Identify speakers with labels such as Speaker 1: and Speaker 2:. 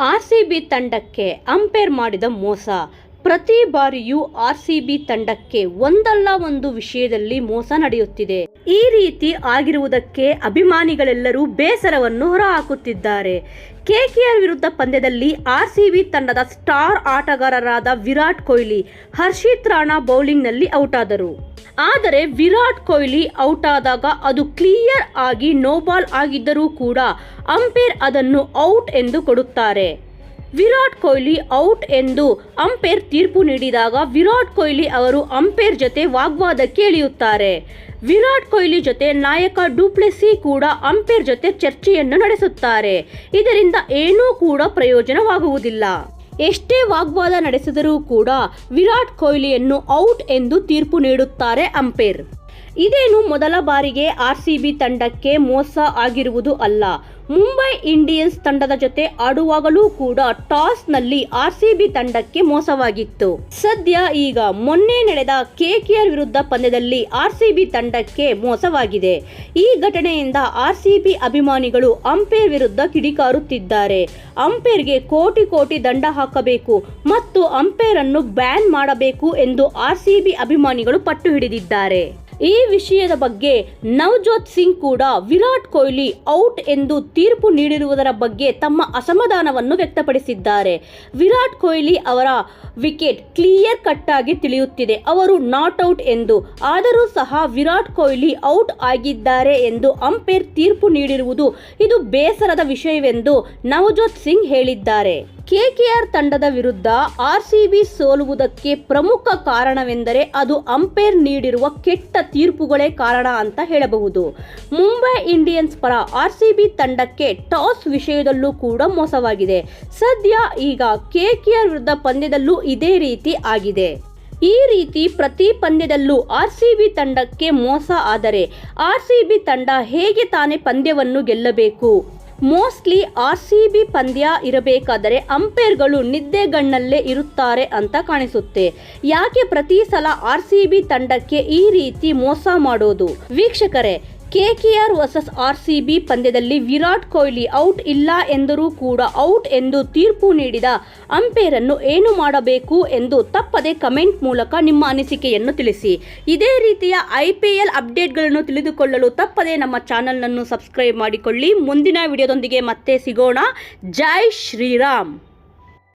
Speaker 1: RCB ತಂಡಕ್ಕೆ umpire ಮಾಡಿದ ಮೋಸ ಪ್ರತಿ ಬಾರಿಯೂ ಆರ್ಸಿಬಿ ತಂಡಕ್ಕೆ ಒಂದಲ್ಲ ಒಂದು ವಿಷಯದಲ್ಲಿ ಮೋಸ ನಡೆಯುತ್ತಿದೆ. ಈ ರೀತಿ ಆಗಿರುವುದಕ್ಕೆ ಅಭಿಮಾನಿಗಳೆಲ್ಲರೂ ಬೇಸರವನ್ನು ಹೊರಹಾಕುತ್ತಿದ್ದಾರೆ. ಕೆಕೆಆರ್ ವಿರುದ್ಧ ಪಂದ್ಯದಲ್ಲಿ ಆರ್ಸಿಬಿ ತಂಡದ ಸ್ಟಾರ್ ಆಟಗಾರರಾದ ವಿರಾಟ್ ಕೊಹ್ಲಿ, ಹರ್ಷಿತ್ ರಾಣಾ ಬೌಲಿಂಗ್ನಲ್ಲಿ ಔಟ್ ಆದರು ಆದರೆ ವಿರಾಟ್ ಕೊಹ್ಲಿ ಔಟ್ ಆದಾಗ ಅದು ಕ್ಲಿಯರ್ ಆಗಿ ನೋಬಾಲ್ ಆಗಿದ್ದರೂ ಕೂಡ ಅಂಪೈರ್ ಅದನ್ನು ಔಟ್ ಎಂದು ಕೊಡುತ್ತಾರೆ. ವಿರಾಟ್ ಕೊಹ್ಲಿ ಔಟ್ ಎಂದು ಅಂಪೇರ್ ತೀರ್ಪು ನೀಡಿದಾಗ ವಿರಾಟ್ ಕೊಹ್ಲಿ ಅವರು ಅಂಪೇರ್ ಜೊತೆ ವಾಗ್ವಾದಕ್ಕೆ ಇಳಿಯುತ್ತಾರೆ ವಿರಾಟ್ ಕೊಹ್ಲಿ ಜೊತೆ ನಾಯಕ ಡುಪ್ಲೆಸಿ ಕೂಡ ಅಂಪೇರ್ ಜೊತೆ ಚರ್ಚೆಯನ್ನು ನಡೆಸುತ್ತಾರೆ. ಇದರಿಂದ ಏನೂ ಕೂಡ ಪ್ರಯೋಜನವಾಗುವುದಿಲ್ಲ. ಎಷ್ಟೇ ವಾಗ್ವಾದ ನಡೆಸಿದರೂ ಕೂಡ ವಿರಾಟ್ ಕೊಹ್ಲಿಯನ್ನು ಔಟ್ ಎಂದು ತೀರ್ಪು ನೀಡುತ್ತಾರೆ ಅಂಪೇರ್. ಇದೇನು ಮೊದಲ ಬಾರಿಗೆ ಆರ್ಸಿಬಿ ತಂಡಕ್ಕೆ ಮೋಸ ಆಗಿರುವುದು ಅಲ್ಲ. ಮುಂಬೈ ಇಂಡಿಯನ್ಸ್ ತಂಡದ ಜೊತೆ ಆಡುವಾಗಲೂ ಕೂಡ ಟಾಸ್ನಲ್ಲಿ ಬಿ ತಂಡಕ್ಕೆ ಮೋಸವಾಗಿತ್ತು. ಸದ್ಯ ಈಗ ಮೊನ್ನೆ ನಡೆದ ಕೆಕೆಆರ್ ವಿರುದ್ಧ ಪಂದ್ಯದಲ್ಲಿ ಆರ್ಸಿಬಿ ತಂಡಕ್ಕೆ ಮೋಸವಾಗಿದೆ. ಈ ಘಟನೆಯಿಂದ ಆರ್ಸಿಬಿ ಅಭಿಮಾನಿಗಳು ಅಂಪೇರ್ ವಿರುದ್ಧ ಕಿಡಿಕಾರುತ್ತಿದ್ದಾರೆ. ಅಂಪೇರ್ಗೆ ಕೋಟಿ ಕೋಟಿ ದಂಡ ಹಾಕಬೇಕು ಮತ್ತು ಅಂಪೇರ್ ಅನ್ನು ಬ್ಯಾನ್ ಮಾಡಬೇಕು ಎಂದು ಆರ್ಸಿಬಿ ಅಭಿಮಾನಿಗಳು ಪಟ್ಟು ಹಿಡಿದಿದ್ದಾರೆ. ಈ ವಿಷಯದ ಬಗ್ಗೆ ನವಜೋತ್ ಸಿಂಗ್ ಕೂಡ ವಿರಾಟ್ ಕೊಹ್ಲಿ ಔಟ್ ಎಂದು ತೀರ್ಪು ನೀಡಿರುವುದರ ಬಗ್ಗೆ ತಮ್ಮ ಅಸಮಾಧಾನವನ್ನು ವ್ಯಕ್ತಪಡಿಸಿದ್ದಾರೆ. ವಿರಾಟ್ ಕೊಹ್ಲಿ ಅವರ ವಿಕೆಟ್ ಕ್ಲಿಯರ್ ಕಟ್ ಆಗಿ ತಿಳಿಯುತ್ತಿದೆ. ಅವರು ನಾಟ್ ಔಟ್ ಎಂದು. ಆದರೂ ಸಹ ವಿರಾಟ್ ಕೊಹ್ಲಿ ಔಟ್ ಆಗಿದ್ದಾರೆ ಎಂದು ಅಂಪೈರ್ ತೀರ್ಪು ನೀಡಿರುವುದು ಇದು ಬೇಸರದ ವಿಷಯವೆಂದು ನವಜೋತ್ ಸಿಂಗ್ ಹೇಳಿದ್ದಾರೆ. ಕೆಕೆಆರ್ ತಂಡದ ವಿರುದ್ಧ ಆರ್ಸಿಬಿ ಸೋಲುವುದಕ್ಕೆ ಪ್ರಮುಖ ಕಾರಣವೆಂದರೆ ಅದು ಅಂಪೈರ್ ನೀಡಿರುವ ಕೆಟ್ಟ ತೀರ್ಪುಗಳೇ ಕಾರಣ ಅಂತ ಹೇಳಬಹುದು. ಮುಂಬೈ ಇಂಡಿಯನ್ಸ್ ಪರ ಆರ್ಸಿಬಿ ತಂಡಕ್ಕೆ ಟಾಸ್ ವಿಷಯದಲ್ಲೂ ಕೂಡ ಮೋಸವಾಗಿದೆ. ಸದ್ಯ ಈಗ ಕೆಕೆಆರ್ ವಿರುದ್ಧ ಪಂದ್ಯದಲ್ಲೂ ಇದೇ ರೀತಿ ಆಗಿದೆ. ಈ ರೀತಿ ಪ್ರತಿ ಪಂದ್ಯದಲ್ಲೂ ಆರ್ಸಿಬಿ ತಂಡಕ್ಕೆ ಮೋಸ ಆದರೆ ಆರ್ಸಿಬಿ ತಂಡ ಹೇಗೆ ತಾನೇ ಪಂದ್ಯವನ್ನು ಗೆಲ್ಲಬೇಕು? ಮೋಸ್ಟ್ಲಿ ಆರ್ ಸಿ ಬಿ ಪಂದ್ಯ ಇರಬೇಕಾದರೆ ಅಂಪೈರ್ಗಳು ನಿದ್ದೆಗಣ್ಣಲ್ಲೇ ಇರುತ್ತಾರೆ ಅಂತ ಕಾಣಿಸುತ್ತೆ. ಯಾಕೆ ಪ್ರತಿ ಸಲ ಆರ್ ಸಿ ಬಿ ತಂಡಕ್ಕೆ ಈ ರೀತಿ ಮೋಸ ಮಾಡೋದು? ವೀಕ್ಷಕರೇ KKR versus R C B ಪಂದ್ಯದಲ್ಲಿ ವಿರಾಟ್ ಕೊಹ್ಲಿ ಔಟ್ ಇಲ್ಲ ಎಂದರೂ ಕೂಡ ಔಟ್ ಎಂದು ತೀರ್ಪು ನೀಡಿದ ಅಂಪೇರನ್ನು ಏನು ಮಾಡಬೇಕು ಎಂದು ತಪ್ಪದೆ ಕಮೆಂಟ್ ಮೂಲಕ ನಿಮ್ಮ ಅನಿಸಿಕೆಯನ್ನು ತಿಳಿಸಿ. ಇದೇ ರೀತಿಯ ಐ ಪಿ ಎಲ್ ಅಪ್ಡೇಟ್ಗಳನ್ನು ತಿಳಿದುಕೊಳ್ಳಲು ತಪ್ಪದೆ ನಮ್ಮ ಚಾನಲ್ನನ್ನು ಸಬ್ಸ್ಕ್ರೈಬ್ ಮಾಡಿಕೊಳ್ಳಿ. ಮುಂದಿನ ವಿಡಿಯೋದೊಂದಿಗೆ ಮತ್ತೆ ಸಿಗೋಣ. ಜೈ ಶ್ರೀರಾಮ್.